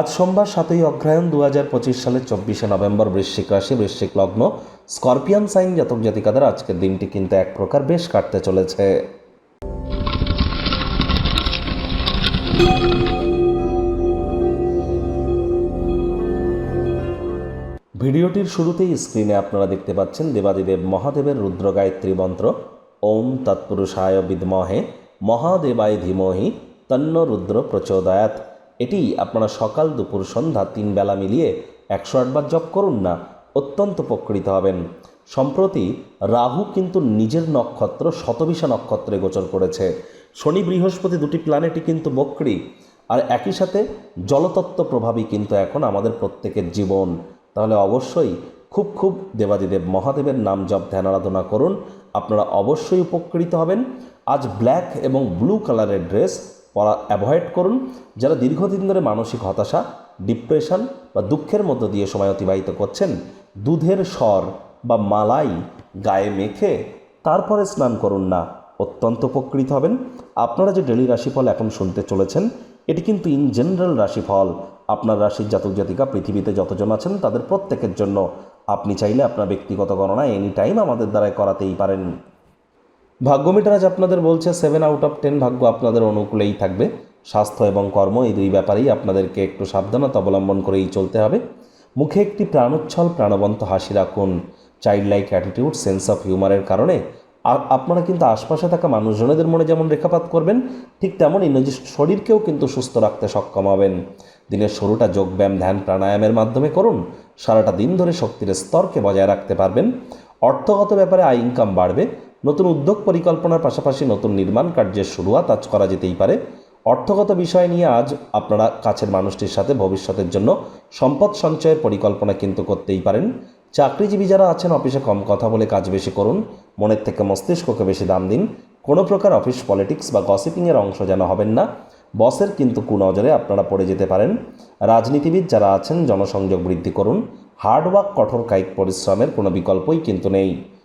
আজ সোমবার সাতই অগ্রহায়ণ দু হাজার পঁচিশ সালের চব্বিশে নভেম্বর বৃশ্চিক রাশি, বৃশ্চিক লগ্ন। স্করপিয়ান, সাইন জাতক জাতিকাদের আজকের দিনটি কিন্তু এক প্রকার বেশ কাটতে চলেছে। ভিডিওটির শুরুতেই স্ক্রিনে আপনারা দেখতে পাচ্ছেন দেবাদিদেব মহাদেবের রুদ্র গায়ত্রী মন্ত্র, ওম তৎপুরুষায় বিদমহে, মহাদেবায় ধীমহি, তন্ন রুদ্র প্রচোদয়াত এটি আপনারা সকাল দুপুর সন্ধ্যা তিন বেলা মিলিয়ে একশো আটবার জপ করুন না, অত্যন্ত উপকৃত হবেন। সম্প্রতি রাহু কিন্তু নিজের নক্ষত্র শতবিশা নক্ষত্রে গোচর করেছে। শনি বৃহস্পতি দুটি প্ল্যানেটই কিন্তু বক্রী, আর একই সাথে জলতত্ত্ব প্রভাবই কিন্তু এখন আমাদের প্রত্যেকের জীবন। তাহলে অবশ্যই খুব খুব দেবাদিদেব মহাদেবের নাম জপ ধ্যান আরাধনা করুন। আপনারা অবশ্যই উপকৃত হবেন। আজ ব্ল্যাক এবং ব্লু কালারের ড্রেস পরা অ্যাভয়েড করুন। যারা দীর্ঘদিন ধরে মানসিক হতাশা ডিপ্রেশন বা দুঃখের মধ্য দিয়ে সময় অতিবাহিত করছেন, দুধের স্বর বা মালাই গায়ে মেখে তারপরে স্নান করুন না। অত্যন্ত উপকৃত হবেন। আপনারা যে ডেলি রাশিফল এখন শুনতে চলেছেন, এটি কিন্তু ইন জেনারেল রাশিফল। আপনার রাশির জাতক জাতিকা পৃথিবীতে যতজন আছেন, তাদের প্রত্যেকের জন্য। আপনি চাইলে আপনার ব্যক্তিগত গণনা এনি টাইম আমাদের দ্বারাই করাতেই পারেন। ভাগ্যমিটার আজ আপনাদের বলছে সেভেন আউট অফ টেন ভাগ্য আপনাদের অনুকূলেই থাকবে। স্বাস্থ্য এবং কর্ম এই দুই ব্যাপারেই আপনাদেরকে একটু সাবধানতা অবলম্বন করেই চলতে হবে। মুখে একটি প্রাণোচ্ছল, প্রাণবন্ত হাসি রাখুন। Child like attitude sense of হিউমারের কারণে। আর আপনারা কিন্তু আশপাশে থাকা মানুষজনেদের মনে যেমন রেখাপাত করবেন, ঠিক তেমনই নিজের শরীরকেও কিন্তু সুস্থ রাখতে সক্ষম হবেন। দিনের শুরুটা যোগব্যায়াম ধ্যান, প্রাণায়ামের মাধ্যমে করুন। সারাটা দিন ধরে শক্তির স্তরকে বজায় রাখতে পারবেন। অর্থগত ব্যাপারে আয় ইনকাম বাড়বে। নতুন উদ্যোগ পরিকল্পনার পাশাপাশি নতুন নির্মাণ কার্যের শুরুয়াত আজ করা যেতেই পারে। অর্থগত বিষয় নিয়ে আজ আপনারা কাছের মানুষটির সাথে ভবিষ্যতের জন্য সম্পদ সঞ্চয়ের পরিকল্পনা কিন্তু করতেই পারেন। চাকরিজীবী যারা আছেন, অফিসে কম কথা বলে কাজ বেশি করুন, মনের থেকে মস্তিষ্ককে বেশি দাম দিন। কোনো প্রকার অফিস পলিটিক্স বা গসিপিংয়ের অংশ যেন হবেন না। বসের কিন্তু কুনজরে আপনারা পড়ে যেতে পারেন। রাজনীতিবিদ যারা আছেন, জনসংযোগ বৃদ্ধি করুন। হার্ডওয়ার্ক কঠোর কায়িক পরিশ্রমের কোনো বিকল্পই কিন্তু নেই।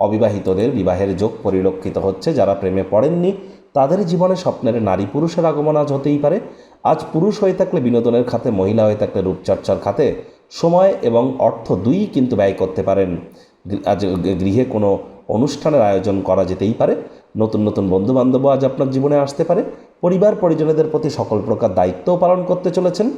অবিবাহিতদের বিবাহের যোগ পরিলক্ষিত হচ্ছে যারা প্রেমে পড়েননি। তাদের জীবনে স্বপ্নের নারী পুরুষের আগমন আজ হতেই পারে। আজ পুরুষ হয়ে থাকলে বিনোদনের খাতে, মহিলা হয়ে থাকলে রূপচর্চার খাতে সময় এবং অর্থ দুই কিন্তু ব্যয় করতে পারেন। আজ গৃহে কোনো অনুষ্ঠানের আয়োজন করা যেতেই পারে। নতুন নতুন বন্ধুবান্ধবও আজ আপনার জীবনে আসতে পারে। পরিবার পরিজনেদের প্রতি সকল প্রকার দায়িত্বও পালন করতে চলেছেন।